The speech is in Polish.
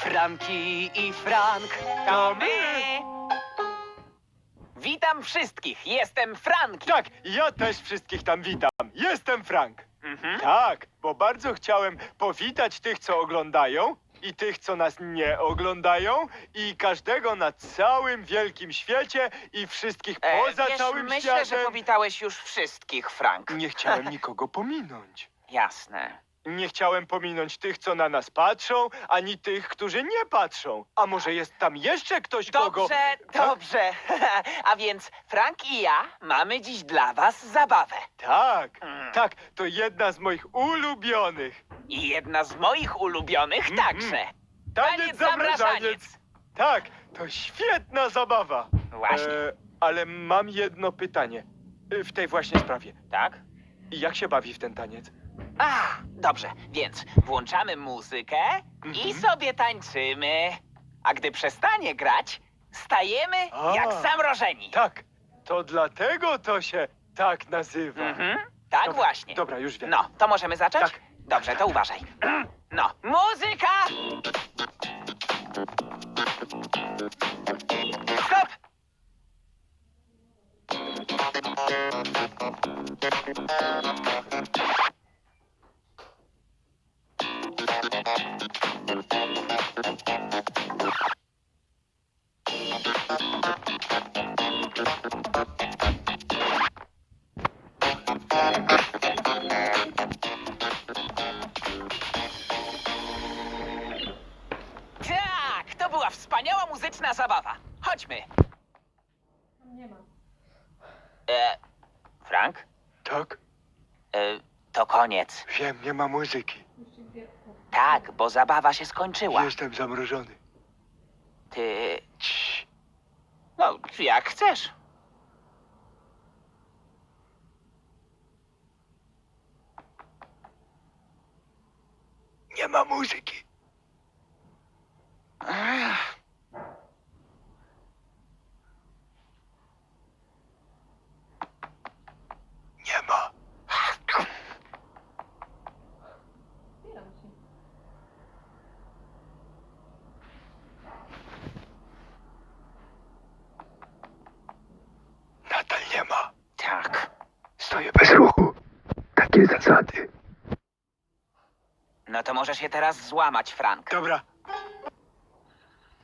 Franki i Frank. To my! Witam wszystkich, jestem Franki. Tak, ja też wszystkich tam witam. Jestem Frank. Mhm. Tak, bo bardzo chciałem powitać tych, co oglądają i tych, co nas nie oglądają i każdego na całym wielkim świecie i wszystkich E, poza wiesz, całym myślę, światem. że powitałeś już wszystkich, Frank. Nie chciałem nikogo pominąć. Jasne. Nie chciałem pominąć tych, co na nas patrzą, ani tych, którzy nie patrzą. A może jest tam jeszcze ktoś, kogo... Dobrze, dobrze. A więc Frank i ja mamy dziś dla was zabawę. Tak, Mm. tak, to jedna z moich ulubionych. I jedna z moich ulubionych także. Taniec zamrażaniec. Tak, to świetna zabawa. Właśnie. E, ale mam jedno pytanie. E, W tej właśnie sprawie. Tak? Jak się bawi w ten taniec? A, dobrze, więc włączamy muzykę i Mhm. sobie tańczymy. A gdy przestanie grać, stajemy A. jak zamrożeni. Tak, to dlatego to się tak nazywa. Mhm. Tak Dobra, właśnie. Dobra, już wiem. No, to możemy zacząć? Tak. Dobrze, to uważaj. No, muzyka! Stop! Tak, to była wspaniała muzyczna zabawa. Chodźmy. Nie ma. E, Frank? Tak, E, to koniec. wiem, nie ma muzyki. Tak, bo zabawa się skończyła. Jestem zamrożony. Ty... Cii. No, jak chcesz. Nie ma muzyki. Ach, Nie ma. Zbieram się. Nadal nie ma. Tak. Stoję bez ruchu. Takie zasady. No to możesz je teraz złamać, Frank. Dobra,